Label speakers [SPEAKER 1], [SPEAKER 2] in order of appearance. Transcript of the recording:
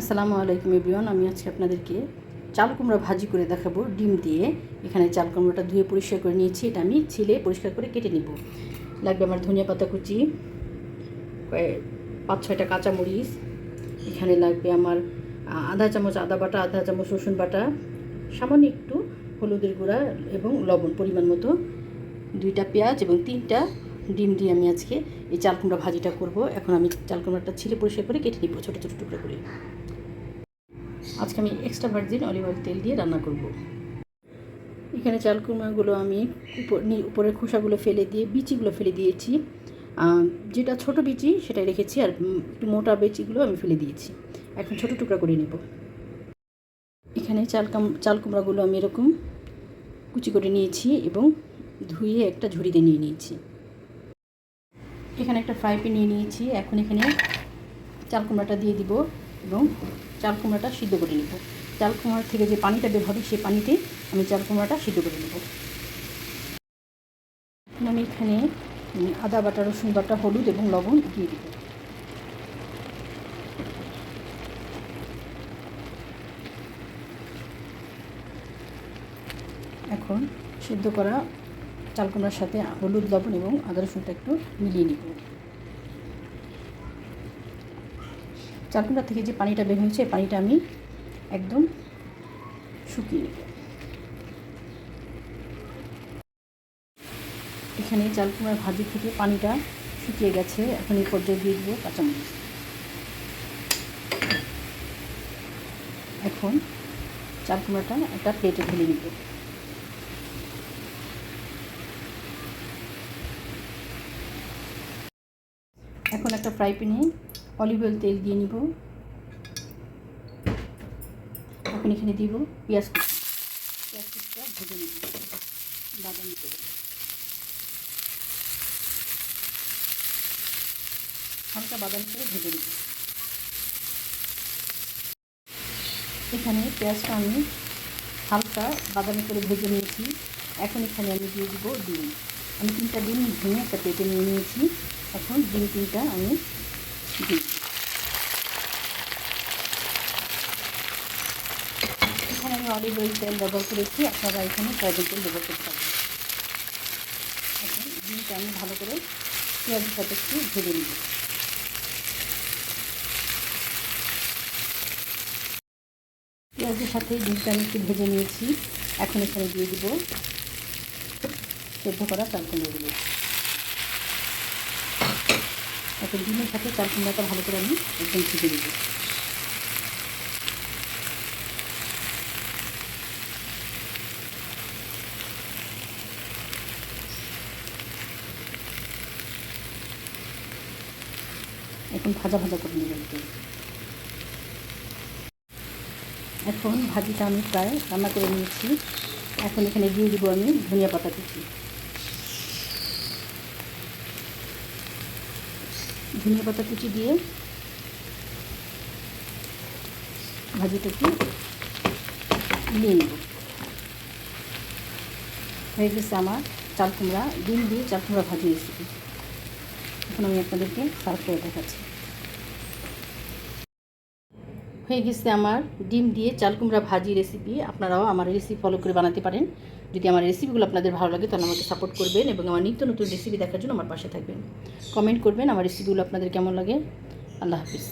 [SPEAKER 1] আসসালামু আলাইকুম এভরিওয়ান, আমি আজকে আপনাদেরকে চাল কুমড়া ভাজি করে দেখাবো, ডিম দিয়ে। এখানে চাল কুমড়োটা ধুয়ে পরিষ্কার করে নিয়েছি, এটা আমি ছিলে পরিষ্কার করে কেটে নিব। লাগবে আমার ধনিয়া পাতা কুচি পাঁচ ছয়টা কাঁচামরিচ, এখানে লাগবে আমার আধা চামচ আদা বাটা, আধা চামচ রসুন বাটা, সামান্য একটু হলুদের গুঁড়া এবং লবণ পরিমাণ মতো, দুইটা পেঁয়াজ এবং তিনটা ডিম দিয়ে আমি আজকে এই চাল কুমড়া ভাজিটা করব। এখন আমি চাল কুমড়াটা ছিলে পরিষ্কার করে কেটে নিব, ছোটো ছোটো টুকরো করে। আজকে আমি এক্সট্রা ভার্জিন অলিভ অয়েল তেল দিয়ে রান্না করব। এখানে চাল কুমড়াগুলো আমি উপরের খোসাগুলো ফেলে দিয়ে, বিচিগুলো ফেলে দিয়েছি। যেটা ছোট বিচি, সেটাই রেখেছি আর একটু মোটা বিচিগুলো আমি ফেলে দিয়েছি। এখন ছোট টুকরা করে নেব। এখানে চাল চাল কুমড়াগুলো আমি এরকম কুচি করে নিয়েছি এবং ধুয়ে একটা ঝুড়িতে নিয়ে নিয়েছি। এখানে একটা ফ্রাই প্যান নিয়ে নিয়েছি। এখন এখানে চাল কুমড়াটা দিয়ে দিব। এবং চাল কুমড়াটা সিদ্ধ করে নেব। চাল কুমড়ার থেকে যে পানিটা বের হবে সেই পানিতে আমি চাল কুমড়াটা সিদ্ধ করে নেব। আমি এখানে আদা, বাটা, রসুন, বাটা, হলুদ এবং লবণ দিয়ে দিব। এখন সিদ্ধ করা চাল কুমড়ার সাথে হলুদ, লবণ এবং আদা, রসুনটা একটু মিলিয়ে নিব। চাল কুমড়া থেকে যে পানিটা বের হয়েছে পানিটা আমি একদম শুকিয়ে নেব। এখানে চাল কুমড়ার ভাজি থেকে পানিটা শুকিয়ে গেছে। এখন এই পর্যায়ে দিয়ে দিব কাঁচামরিচ। এখন চালকুমড়াটা একটা প্লেটে ঢেলে নিব। এখন একটা ফ্রাই প্যানে অলিভ অয়েল তেল দিয়ে নিব। এখন এখানে দিব পেঁয়াজ কুচি। পেঁয়াজ কুচিটা ভেজে নিব। বাদামি করে হালকা বাদাম করে ভেজে নিব। এখানে পেঁয়াজটা আমি হালকা বাদামি করে ভেজে নিয়েছি। এখন এখানে আমি দিয়ে দিব ডিম। আমি তিনটা ডিম ভেঙে একটা পেটে নিয়ে নিয়েছি। এখন ডিম তিনটা আমি দিই এখানে আমি অলিভ অয়েল তেল ব্যবহার করেছি, আপনারা এখানে সয়াবিন তেল ব্যবহার করতে পারবেন এখন ডিমটা আমি ভালো করে পেঁয়াজের সাথে একটু ভেজে নিব। পেঁয়াজের সাথে ডিমটা আমি একটু ভেজে নিয়েছি। এখন এখানে দিয়ে দিব সেদ্ধ করা চাল কুমড়োগুলো এখন ডিমের সাথে চাল কুমড়াটা ভালো করে আমি একদম ভেজে নিব। এখন ভাজা ভাজা করে একটু। এখন ভাজিটা আমি প্রায় রান্না করে নিয়েছি। এখন এখানে দিয়ে দিব আমি ধনিয়া পাতা কুচি। ধনিয়া পাতা কুচি দিয়ে ভাজিটাকে নিয়ে নেব। হয়ে গেছে আমার চাল কুমড়া, ডিম দিয়ে চাল কুমড়া ভাজি রেসিপি এখন আমি আপনাদেরকে সার্ভ করে দেখাচ্ছি। হয়ে গেছে আমার ডিম দিয়ে চাল কুমড়া ভাজি রেসিপি আপনারাও আমার রেসিপি ফলো করে বানাতে পারেন। যদি আমার রেসিপিগুলো আপনাদের ভালো লাগে, তাহলে আমাকে সাপোর্ট করবেন এবং আমার নিত্য নতুন রেসিপি দেখার জন্য আমার পাশে থাকবেন। কমেন্ট করবেন আমার রেসিপিগুলো আপনাদের কেমন লাগে। আল্লাহ হাফিজ।